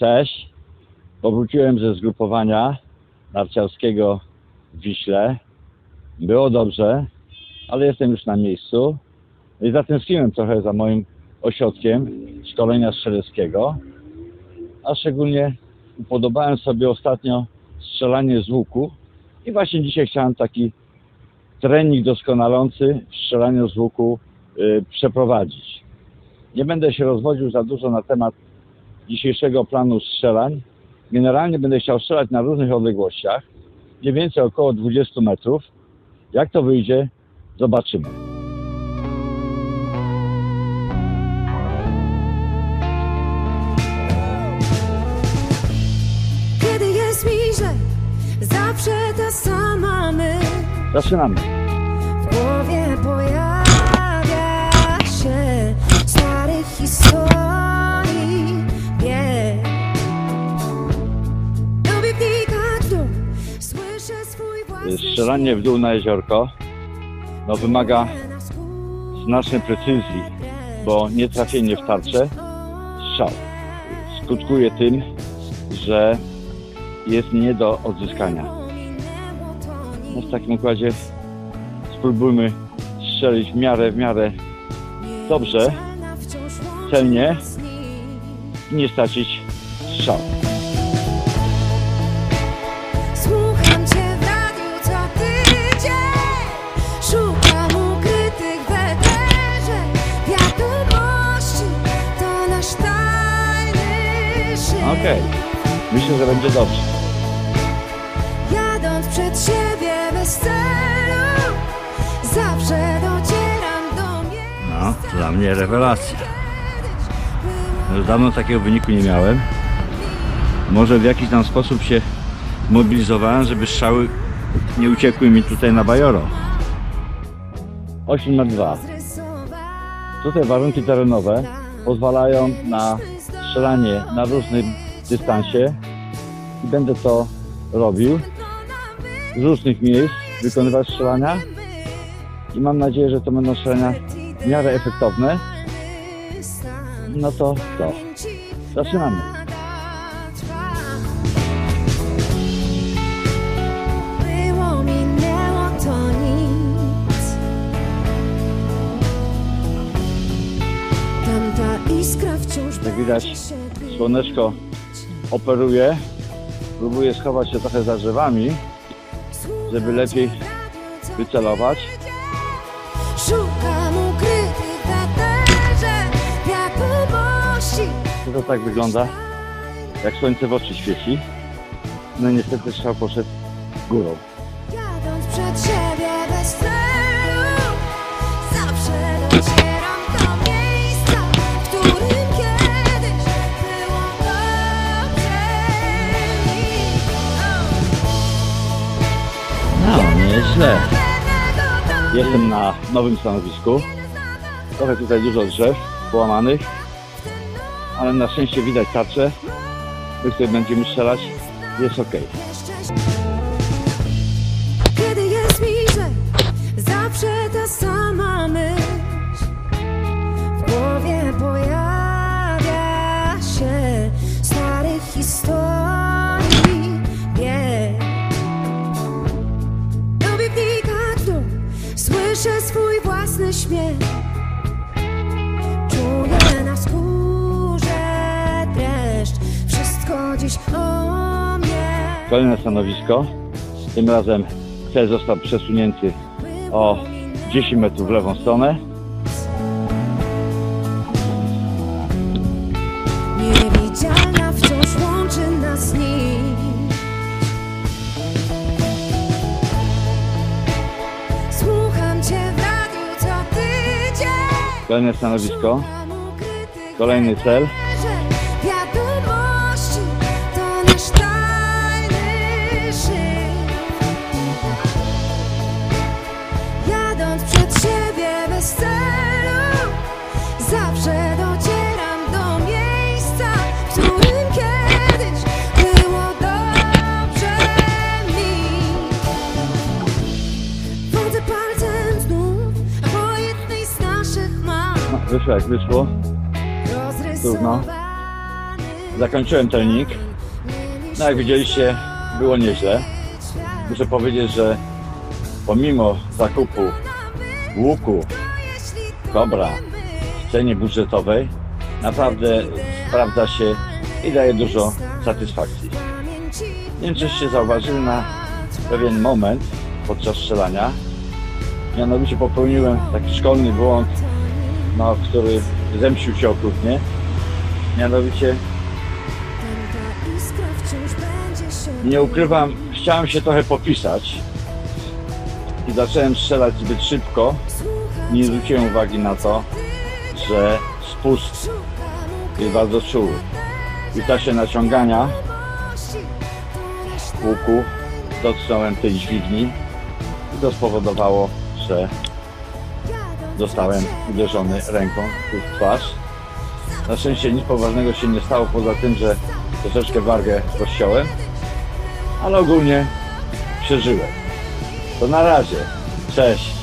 Cześć. Powróciłem ze zgrupowania narciarskiego w Wiśle. Było dobrze, ale jestem już na miejscu. I zatęskniłem trochę za moim ośrodkiem szkolenia strzeleckiego. A szczególnie upodobałem sobie ostatnio strzelanie z łuku. I właśnie dzisiaj chciałem taki trening doskonalący w strzelaniu z łuku y, przeprowadzić. Nie będę się rozwodził za dużo na temat dzisiejszego planu strzelań. Generalnie będę chciał strzelać na różnych odległościach, mniej więcej około 20 metrów. Jak to wyjdzie, zobaczymy. Kiedy jest mi źle, zawsze ta sama myśl Zaczynamy. Strzelanie w dół na jeziorko no, wymaga znacznej precyzji, bo nietrafienie w tarczę strzał skutkuje tym, że jest nie do odzyskania. No w takim układzie spróbujmy strzelić w miarę, w miarę dobrze, celnie i nie stracić strzał. Okej, myślę, że będzie dobrze. Jadąc przed siebie bez celu Zawsze docieram do mnie No, dla mnie rewelacja. Już dawno takiego wyniku nie miałem. Może w jakiś tam sposób się mobilizowałem, żeby strzały nie uciekły mi tutaj na bajoro. 8 na 2. Tutaj warunki terenowe pozwalają na strzelanie na różnym dystansie i będę to robił z różnych miejsc, wykonywać strzelania i mam nadzieję, że to będą strzelania w miarę efektowne. No to to. Zaczynamy. Tamta iskra wciąż Jak widać. Słoneczko operuje. Próbuję schować się trochę za drzewami, żeby lepiej wycelować. Szukam ukrytych w eterze wiadomości To, to tak wygląda, jak słońce w oczy świeci. No i niestety strzał poszedł górą. Jadąc przed siebie bez celu nieźle. Jestem na nowym stanowisku. Trochę tutaj dużo drzew połamanych, ale na szczęście widać tarczę. My tutaj będziemy strzelać. Jest ok. Słyszę swój własny śmiech Kolejne stanowisko. Tym razem cel został przesunięty o 10 metrów w lewą stronę. Kolejne stanowisko. Kolejny cel. Wyszło jak wyszło. Rozrysowany zakończyłem trening. No jak widzieliście, było nieźle. Muszę powiedzieć, że pomimo zakupu łuku Kobra w cenie budżetowej naprawdę sprawdza się i daje dużo satysfakcji. Nie wiem, czyście zauważyli na pewien moment podczas strzelania. Mianowicie popełniłem taki szkolny błąd, no, który zemścił się okrutnie. Mianowicie, nie ukrywam, chciałem się trochę popisać i zacząłem strzelać zbyt szybko. Nie zwróciłem uwagi na to, że spust jest bardzo czuły. I w czasie naciągania łuku dotknąłem tej dźwigni i to spowodowało, że zostałem uderzony ręką w twarz. Na szczęście nic poważnego się nie stało, poza tym, że troszeczkę wargę rozciąłem, ale ogólnie przeżyłem. To na razie. Cześć.